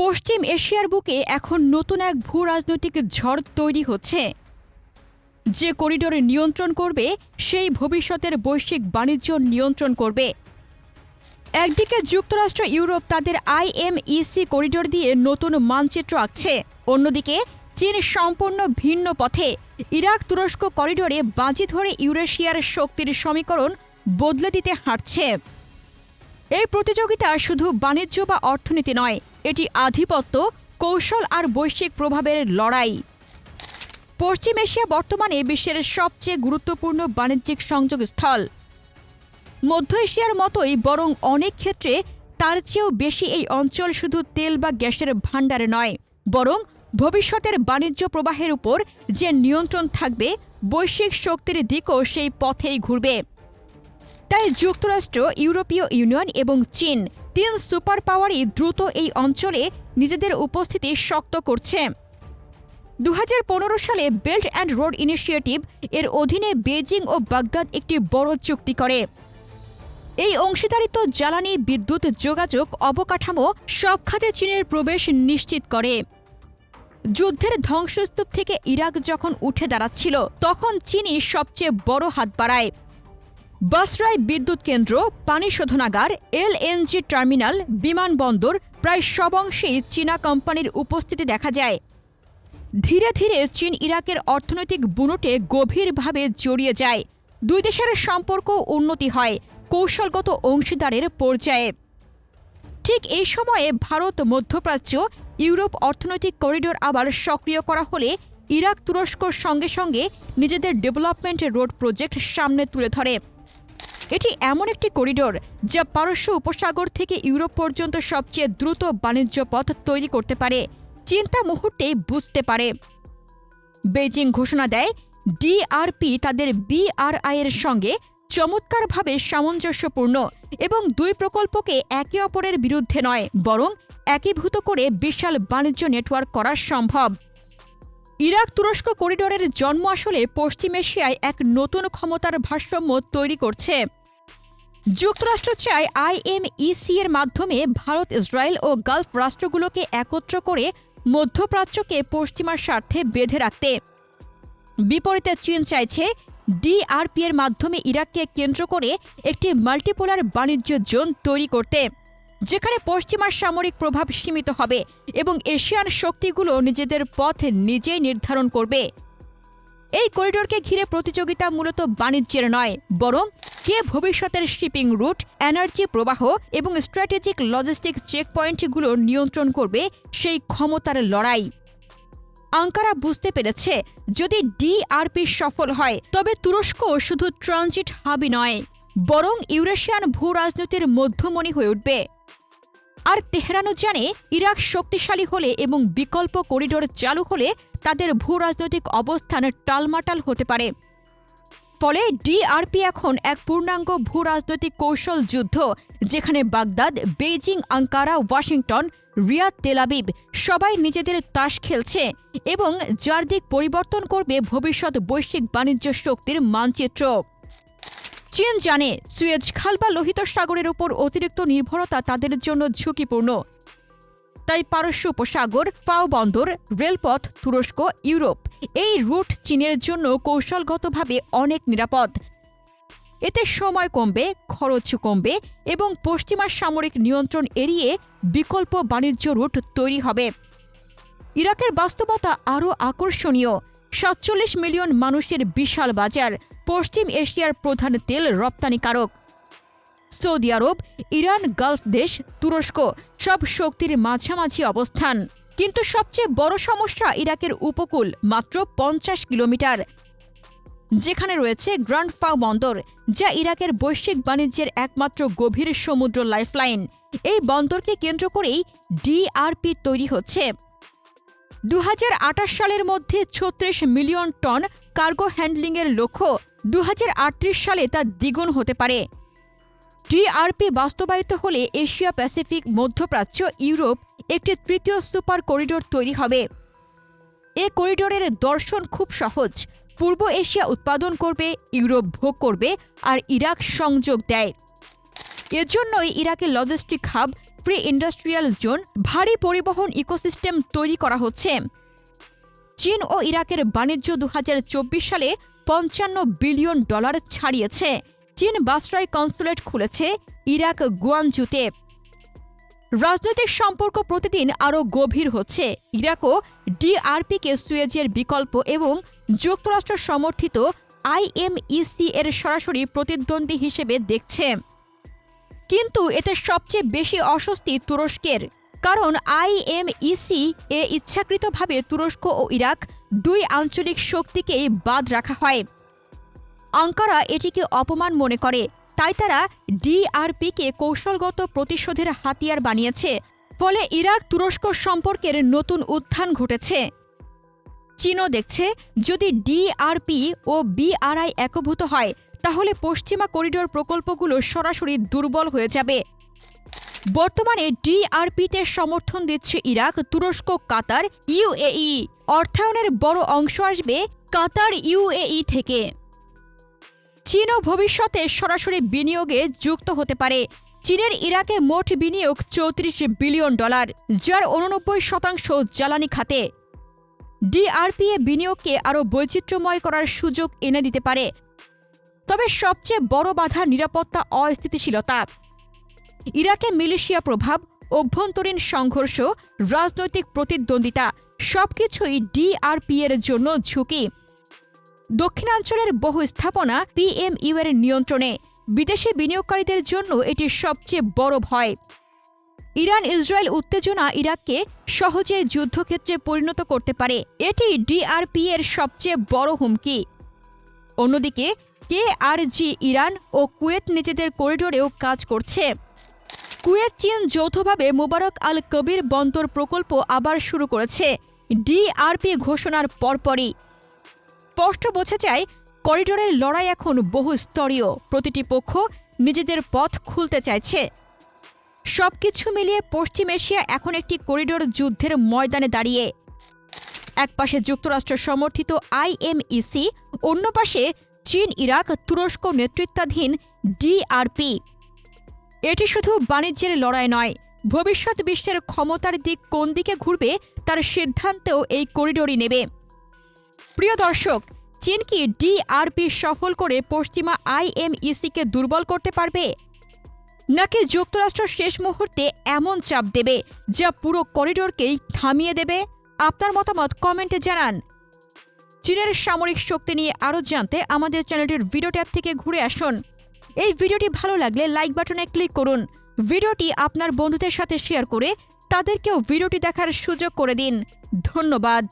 পশ্চিম এশিয়ার বুকে এখন নতুন এক ভূ রাজনৈতিক ঝড় তৈরি হচ্ছে। যে করিডোর নিয়ন্ত্রণ করবে, সেই ভবিষ্যতের বৈশ্বিক বাণিজ্য নিয়ন্ত্রণ করবে। একদিকে যুক্তরাষ্ট্র, ইউরোপ তাদের আইএমইসি করিডোর দিয়ে নতুন মানচিত্র আঁকছে। অন্যদিকে চীন সম্পূর্ণ ভিন্ন পথে। ইরাক তুরস্ক করিডোরে বাজি ধরে ইউরেশিয়ার শক্তির সমীকরণ বদলে দিতে হাঁটছে। এই প্রতিযোগিতা শুধু বাণিজ্য বা অর্থনীতি নয়, এটি আধিপত্য, কৌশল আর বৈশ্বিক প্রভাবের লড়াই। পশ্চিম এশিয়া বর্তমানে বিশ্বের সবচেয়ে গুরুত্বপূর্ণ বাণিজ্যিক সংযোগস্থল মধ্য এশিয়ার মতোই বরং অনেক ক্ষেত্রে তার চেয়েও বেশি এই অঞ্চল শুধু তেল বা গ্যাসের ভাণ্ডারে নয়, বরং ভবিষ্যতের বাণিজ্য প্রবাহের উপর যে নিয়ন্ত্রণ থাকবে, বৈশ্বিক শক্তির দিকও সেই পথেই ঘুরবে। তাই যুক্তরাষ্ট্র, ইউরোপীয় ইউনিয়ন এবং চীন তিন সুপার পাওয়ারই দ্রুত এই অঞ্চলে নিজেদের উপস্থিতি শক্ত করছে। দু হাজার পনেরো সালে বেল্ট অ্যান্ড রোড ইনিশিয়েটিভ এর অধীনে বেজিং ও বাগদাদ একটি বড় চুক্তি করে। এই অংশীদারিত্ব, জ্বালানি, বিদ্যুৎ, যোগাযোগ, অবকাঠামো সব খাতে চীনের প্রবেশ নিশ্চিত করে। যুদ্ধের ধ্বংসস্তূপ থেকে ইরাক যখন উঠে দাঁড়াচ্ছিল, তখন চীনই সবচেয়ে বড় হাত বাড়ায়। বাসরায় বিদ্যুৎ কেন্দ্র, পানি শোধনাগার এলএনজি টার্মিনাল বিমানবন্দর প্রায় সব অংশেই চীনা কোম্পানির উপস্থিতি দেখা যায়। ধীরে ধীরে চীন ইরাকের অর্থনৈতিক বুনোটে গভীরভাবে জড়িয়ে যায়। দুই দেশের সম্পর্ক উন্নতি হয়, কৌশলগত অংশীদারের পর্যায়ে। ঠিক এই সময়ে ভারত, মধ্যপ্রাচ্য, ইউরোপ অর্থনৈতিক করিডোর আবার সক্রিয় করা হলে ইরাক তুরস্কর সঙ্গে সঙ্গে নিজেদের ডেভেলপমেন্ট রোড প্রজেক্ট সামনে তুলে ধরে। এটি এমন একটি করিডোর যা পারস্য উপসাগর থেকে ইউরোপ পর্যন্ত সবচেয়ে দ্রুত বাণিজ্য পথ তৈরি করতে পারে। চিন্তা মুহূর্তেই বুঝতে পারে। বেজিং ঘোষণা দেয়, ডিআরপি তাদের বিআরআই এর সঙ্গে চমৎকারভাবে সামঞ্জস্যপূর্ণ এবং দুই প্রকল্পকে একে অপরের বিরুদ্ধে নয়, বরং একীভূত করে বিশাল বাণিজ্য নেটওয়ার্ক করা সম্ভব। ইরাক তুরস্ক করিডোরের জন্ম আসলে পশ্চিম এশিয়ায় এক নতুন ক্ষমতার ভারসাম্য তৈরি করছে। যুক্তরাষ্ট্র চায় আইএমইসি এর মাধ্যমে ভারত, ইসরায়েল ও গালফ রাষ্ট্রগুলোকে একত্র করে মধ্যপ্রাচ্যকে পশ্চিমার স্বার্থে বেঁধে রাখতে। বিপরীতে চীন চাইছে ডিআরপি এর মাধ্যমে ইরাককে কেন্দ্র করে একটি মাল্টিপোলার বাণিজ্য জোন তৈরি করতে, যেখানে পশ্চিমার সামরিক প্রভাব সীমিত হবে এবং এশিয়ান শক্তিগুলো নিজেদের পথ নিজেই নির্ধারণ করবে। এই করিডোরকে ঘিরে প্রতিযোগিতা মূলত বাণিজ্যের নয়, বরং কে ভবিষ্যতের শিপিং রুট, এনার্জি প্রবাহ এবং স্ট্র্যাটেজিক লজিস্টিক চেকপয়েন্টগুলো নিয়ন্ত্রণ করবে সেই ক্ষমতার লড়াই। আঙ্কারা বুঝতে পেরেছে, যদি ডিআরপি সফল হয়, তবে তুরস্ক শুধু ট্রানজিট হাবই নয়, বরং ইউরেশিয়ান ভূ রাজনীতির মধ্যমণি হয়ে উঠবে। আর তেহরানও জানে, ইরাক শক্তিশালী হলে এবং বিকল্প করিডোর চালু হলে তাদের ভূ রাজনৈতিক অবস্থান টালমাটাল হতে পারে। ফলে ডিআরপি এখন এক পূর্ণাঙ্গ ভূ রাজনৈতিক কৌশল যুদ্ধ, যেখানে Baghdad, Beijing, Ankara, Washington, Riyadh Tel Aviv সবাই নিজেদের তাস খেলছে এবং যার দিক পরিবর্তন করবে ভবিষ্যৎ বৈশ্বিক বাণিজ্য শক্তির মানচিত্র। চীন জানে সুয়েজ খাল বা লোহিত সাগরের উপর অতিরিক্ত নির্ভরতা তাদের জন্য ঝুঁকিপূর্ণ। তাই পারস্য উপসাগর পাও বন্দর, রেলপথ, তুরস্ক, ইউরোপ এই রুট চীনের জন্য কৌশলগতভাবে অনেক নিরাপদ। এতে সময় কমবে, খরচ কমবে এবং পশ্চিমা সামরিক নিয়ন্ত্রণ এড়িয়ে বিকল্প বাণিজ্য রুট তৈরি হবে। ইরাকের বাস্তবতা আরও আকর্ষণীয়। সাতচল্লিশ মিলিয়ন মানুষের বিশাল বাজার, পশ্চিম এশিয়ার প্রধান তেল রপ্তানিকারক। সৌদি আরব, ইরান, গালফ দেশ, তুরস্ক সব শক্তির মাঝামাঝি অবস্থান। কিন্তু সবচেয়ে বড় সমস্যা ইরাকের উপকূল, মাত্র পঞ্চাশ কিলোমিটার, যেখানে রয়েছে গ্র্যান্ড পাও বন্দর, যা ইরাকের বৈশ্বিক বাণিজ্যের একমাত্র গভীর সমুদ্র লাইফলাইন। এই বন্দরকে কেন্দ্র করেই ডিআরপি তৈরি হচ্ছে। দু হাজার আঠাশ সালের মধ্যে ছত্রিশ মিলিয়ন টন কার্গো হ্যান্ডলিংয়ের লক্ষ্য দু হাজার আটত্রিশ সালে তা দ্বিগুণ হতে পারে। ডিআরপি বাস্তবায়িত হলে এশিয়া প্যাসিফিক মধ্যপ্রাচ্য ইউরোপ একটি তৃতীয় সুপার করিডোর তৈরি হবে। এ করিডোরের দর্শন খুব সহজ। পূর্ব এশিয়া উৎপাদন করবে, ইউরোপ ভোগ করবে আর ইরাক সংযোগ দেয়। এজন্যই ইরাকের logistic hub pre industrial zone ভারী পরিবহন ইকোসিস্টেম তৈরি করা হচ্ছে। চীন ও ইরাকের বাণিজ্য দু হাজার চব্বিশ সালে পঞ্চান্ন বিলিয়ন ডলার ছাড়িয়েছে। চীন বাসরাই কনসুলেট খুলেছে ইরাক গুয়ানজুতে। রাজনৈতিক সম্পর্ক প্রতিদিন আরও গভীর হচ্ছে। ইরাকও ডিআরপিকে সুয়েজের বিকল্প এবং যুক্তরাষ্ট্র সমর্থিত আইএমইসি এর সরাসরি প্রতিদ্বন্দ্বী হিসেবে দেখছে। কিন্তু এতে সবচেয়ে বেশি অস্বস্তি তুরস্কের, কারণ আইএমইসি এ ইচ্ছাকৃতভাবে তুরস্ক ও ইরাক দুই আঞ্চলিক শক্তিকেই বাদ রাখা হয়। আঙ্কারা এটিকে অপমান মনে করে। তাই তারা ডিআরপিকে কৌশলগত প্রতিশোধের হাতিয়ার বানিয়েছে। ফলে ইরাক তুরস্ক সম্পর্কের নতুন উত্থান ঘটেছে। চীনও দেখছে, যদি ডিআরপি ও বিআরআই একভূত হয়, তাহলে পশ্চিমা করিডোর প্রকল্পগুলো সরাসরি দুর্বল হয়ে যাবে। বর্তমানে ডিআরপিতে সমর্থন দিচ্ছে ইরাক, তুরস্ক, কাতার, ইউএই। অর্থায়নের বড় অংশ আসবে কাতার ইউএই থেকে। চীনও ভবিষ্যতে সরাসরি বিনিয়োগে যুক্ত হতে পারে। চীনের ইরাকে মোট বিনিয়োগ চৌত্রিশ বিলিয়ন ডলার, যার উননব্বই শতাংশ জ্বালানি খাতে। ডিআরপিএ বিনিয়োগকে আরও বৈচিত্র্যময় করার সুযোগ এনে দিতে পারে। তবে সবচেয়ে বড় বাধা নিরাপত্তা অস্থিতিশীলতা। ইরাকে মিলিশিয়া প্রভাব, অভ্যন্তরীণ সংঘর্ষ, রাজনৈতিক প্রতিদ্বন্দ্বিতা, সবকিছুই ডিআরপি এর জন্য ঝুঁকি। দক্ষিণাঞ্চলের বহু স্থাপনা পিএমইউ এর নিয়ন্ত্রণে। বিদেশি বিনিয়োগকারীদের জন্য এটি সবচেয়ে বড় ভয়। ইরান ইসরায়েল উত্তেজনা ইরাককে সহজে যুদ্ধক্ষেত্রে পরিণত করতে পারে। এটি ডিআরপি এর সবচেয়ে বড় হুমকি। অন্যদিকে কে আর জি ইরান ও কুয়েত নিজেদের করিডোরেও কাজ করছে। কুয়েত চীন যৌথভাবে মুবারক আল কবির বন্দর প্রকল্প আবার শুরু করেছে। ডিআরপি ঘোষণার পরপরই স্পষ্ট বোঝা যায়, করিডোরের লড়াই এখন বহু স্তরীয় প্রতিটি পক্ষ নিজেদের পথ খুলতে চাইছে। সবকিছু মিলিয়ে পশ্চিম এশিয়া এখন একটি করিডোর যুদ্ধের ময়দানে দাঁড়িয়ে। একপাশে যুক্তরাষ্ট্র সমর্থিত আইএমইসি অন্য পাশে চীন, ইরাক, তুরস্ক নেতৃত্বাধীন ডিআরপি এটি শুধু বাণিজ্যের লড়াই নয়, ভবিষ্যৎ বিশ্বের ক্ষমতার দিক কোন দিকে ঘুরবে তার সিদ্ধান্তেও এই করিডোরই নেবে। প্রিয় দর্শক, চীন কি ডিআরপি সফল করে পশ্চিমা আইএমইসিকে দুর্বল করতে পারবে? নাকি যুক্তরাষ্ট্র শেষ মুহূর্তে এমন চাপ দেবে যা পুরো করিডোরকেই থামিয়ে দেবে? আপনার মতামত কমেন্টে জানান। চীনের সামরিক শক্তি নিয়ে আরও জানতে আমাদের চ্যানেলটির ভিডিও ট্যাব থেকে ঘুরে আসুন। এই ভিডিওটি ভালো লাগলে লাইক বাটনে ক্লিক করুন। ভিডিওটি আপনার বন্ধুদের সাথে শেয়ার করে তাদেরকেও ভিডিওটি দেখার সুযোগ করে দিন। ধন্যবাদ।